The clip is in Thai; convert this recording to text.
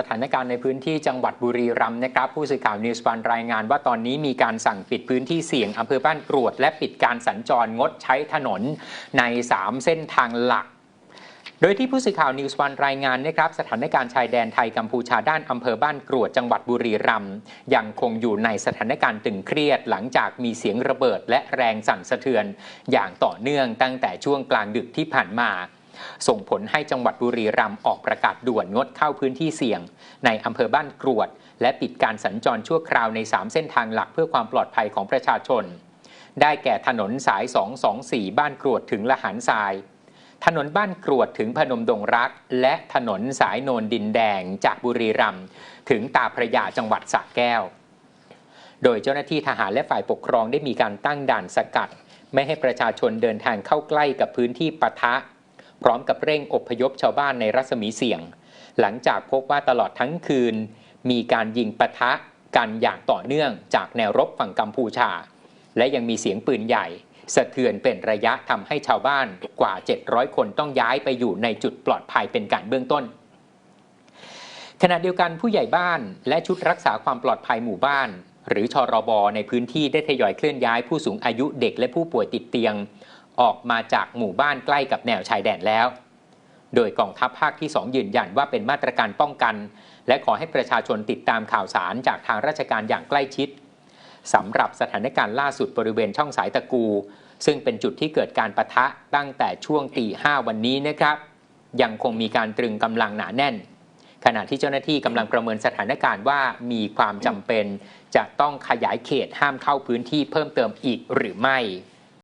สถานการณ์ในพื้นที่จังหวัดบุรีรัมย์นะครับ ผู้สื่อข่าวนิวส์วันรายงานว่าตอนนี้มีการสั่งปิดพื้นที่เสี่ยงอำเภอบ้านกรวด และปิดการสัญจรงดใช้ถนนใน 3 เส้นทางหลักโดยที่ผู้สื่อข่าวนิวส์วันรายงานนะครับสถานการณ์ชายแดนไทยกัมพูชาด้านอำเภอบ้านกรวดจังหวัดบุรีรัมย์ยังคงอยู่ในสถานการณ์ตึงเครียด หลังจากมีเสียงระเบิดและแรงสั่นสะเทือน อย่างต่อเนื่องตั้งแต่ช่วงกลางดึกที่ผ่านมา ส่งผลให้จังหวัดบุรีรัมย์ออกประกาศด่วนงดเข้าพื้นที่เสี่ยง ในอำเภอบ้านกรวด และปิดการสัญจรชั่วคราวใน 3 เส้นทางหลักเพื่อความปลอดภัยของประชาชน ได้แก่ถนนสาย 224 บ้านกรวดถึงละหารทราย ถนนบ้านกรวดถึงพนมดงรัก และถนนสายโนนดินแดงจากบุรีรัมย์ถึงตาพระยาจังหวัดสระแก้ว โดยเจ้าหน้าที่ทหารและฝ่ายปกครองได้มีการตั้งด่านสกัด ไม่ให้ประชาชนเดินทางเข้าใกล้กับพื้นที่ปะทะ พร้อมกับเร่งอพยพชาวบ้านในรัศมีเสี่ยง หลังจากพบว่าตลอดทั้งคืน มีการยิงปะทะกันอย่างต่อเนื่องจากแนวรบฝั่งกัมพูชา และยังมีเสียงปืนใหญ่ สะเทือนเป็นระยะทำให้ชาวบ้านกว่า 700 คนต้องย้ายไปอยู่ในจุดปลอดภัยเป็นการเบื้องต้นขณะเดียวกันผู้ใหญ่บ้านและชุดรักษาความปลอดภัยหมู่บ้าน หรือชรบในพื้นที่ได้ทยอยเคลื่อนย้ายผู้สูงอายุเด็กและผู้ป่วยติดเตียง ออกมาจากหมู่บ้านใกล้กับแนวชายแดนแล้ว โดยกองทัพภาคที่ 2 ยืนยันว่าเป็นมาตรการป้องกัน และขอให้ประชาชนติดตามข่าวสารจากทางราชการอย่างใกล้ชิดสำหรับสถานการณ์ล่าสุดบริเวณช่องสายตะกู ซึ่งเป็นจุดที่เกิดการประทะตั้งแต่ช่วงตีห้าวันนี้นะครับ ยังคงมีการตรึงกำลังหนาแน่น ขณะที่เจ้าหน้าที่กำลังประเมินสถานการณ์ว่ามีความจำเป็น จะต้องขยายเขตห้ามเข้าพื้นที่เพิ่มเติมอีกหรือไม่